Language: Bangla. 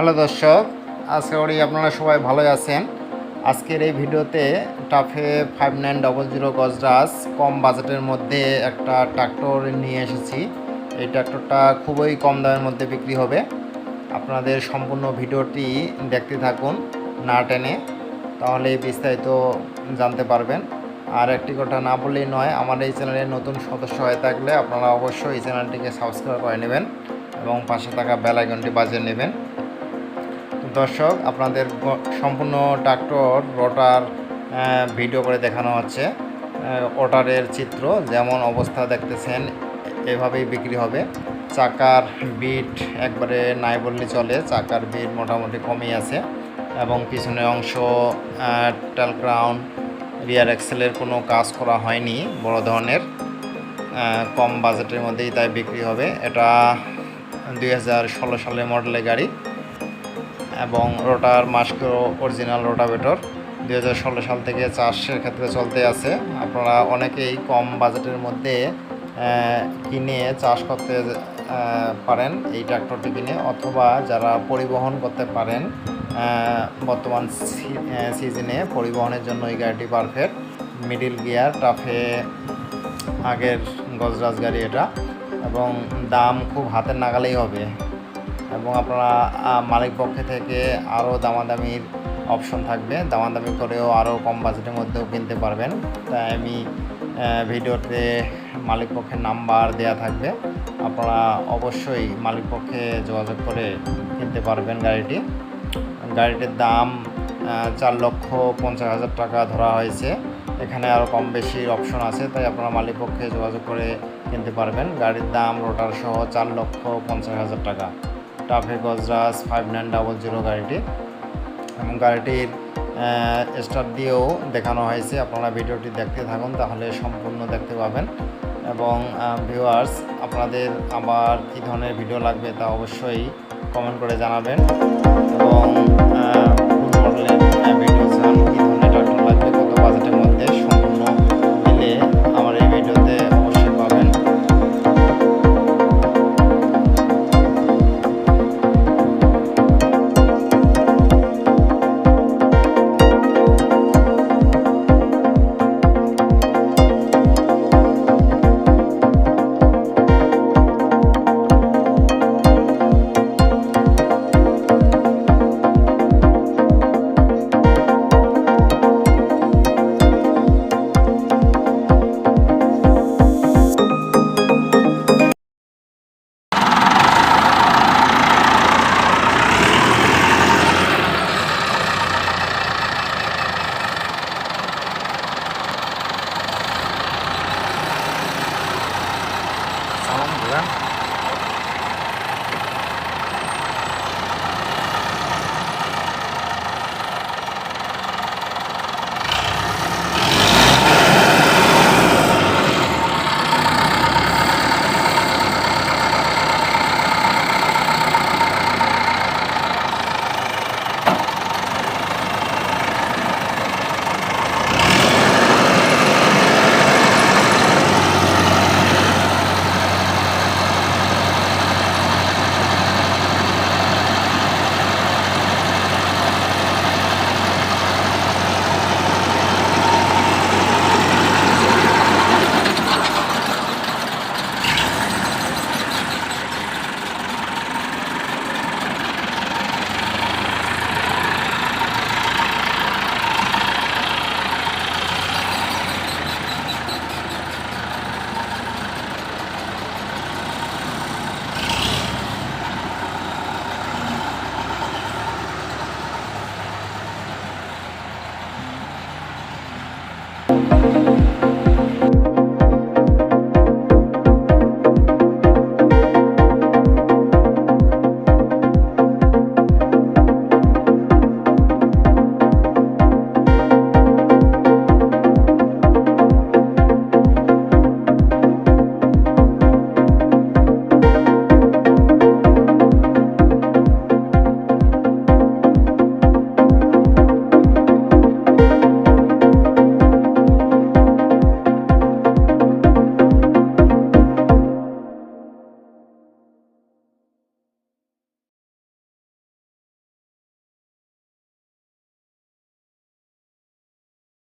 হ্যালো দর্শক, আশা করি আপনারা সবাই ভালোই আছেন। আজকের এই ভিডিওতে TAFE five nine double zero Gajraj কম বাজেটের মধ্যে একটা ট্রাক্টর নিয়ে এসেছি। এই ট্রাক্টরটা খুবই কম দামের মধ্যে বিক্রি হবে। আপনাদের সম্পূর্ণ ভিডিওটি দেখতে থাকুন না টেনে তাহলে বিস্তারিত জানতে পারবেন। আর একটি কথা না বললেই নয়, আমার এই চ্যানেলে নতুন সদস্য হয়ে থাকলে আপনারা অবশ্যই এই চ্যানেলটিকে সাবস্ক্রাইব করে নেবেন এবং পাশে থাকা বেল আইকনটি বাজিয়ে নেবেন। দর্শক, আপনাদের সম্পূর্ণ ট্রাক্টর রোটার ভিডিও করে দেখানো হচ্ছে। ওটারের চিত্র যেমন অবস্থা দেখতেছেন, এভাবেই বিক্রি হবে। চাকার বিট একবারে নাই বললে চলে, চাকার বিট মোটামুটি কমই আছে। এবং পিছনের অংশ টেল ক্রাউন, রিয়ার এক্সেলের কোনো কাজ করা হয়নি, বড় ধরনের। কম বাজেটের মধ্যেই তাই বিক্রি হবে। এটা দুই হাজার ষোলো সালের মডেলের গাড়ি। এবং রোটার মাস্কো অরিজিনাল রোটাভেটর। দুই হাজার ষোলো সাল থেকে চাষের ক্ষেত্রে চলতে আছে। আপনারা অনেকেই কম বাজেটের মধ্যে কিনে চাষ করতে পারেন এই ট্র্যাক্টরটি কিনে। অথবা যারা পরিবহন করতে পারেন বর্তমান সিজনে পরিবহনের জন্য এই গাড়িটি পারফেক্ট। মিডিল গিয়ার, টাফে, আগের গজরাজ গাড়ি এটা। এবং দাম খুব হাতের নাগালেই হবে। এবং আপনারা মালিক পক্ষে থেকে আরও দামাদামির অপশন থাকবে। দামাদামি করেও আরও কম বাজেটের মধ্যেও কিনতে পারবেন। তাই আমি ভিডিওতে মালিক পক্ষের নাম্বার দেয়া থাকবে। আপনারা অবশ্যই মালিক পক্ষে যোগাযোগ করে কিনতে পারবেন গাড়িটি। গাড়িটির দাম চার লক্ষ পঞ্চাশ হাজার টাকা ধরা হয়েছে। এখানে আরও কম বেশি অপশন আছে, তাই আপনারা মালিক পক্ষে যোগাযোগ করে কিনতে পারবেন। গাড়ির দাম রোটার সহ চার লক্ষ পঞ্চাশ হাজার টাকা। TAFE Gajraj five nine double zero গাড়িটি। এবং গাড়িটির স্টার দিয়েও দেখানো হয়েছে। আপনারা ভিডিওটি দেখতে থাকুন, তাহলে সম্পূর্ণ দেখতে পাবেন। এবং ভিউয়ার্স আপনাদের আবার কী ধরনের ভিডিও লাগবে তা অবশ্যই কমেন্ট করে জানাবেন। এবং Yeah.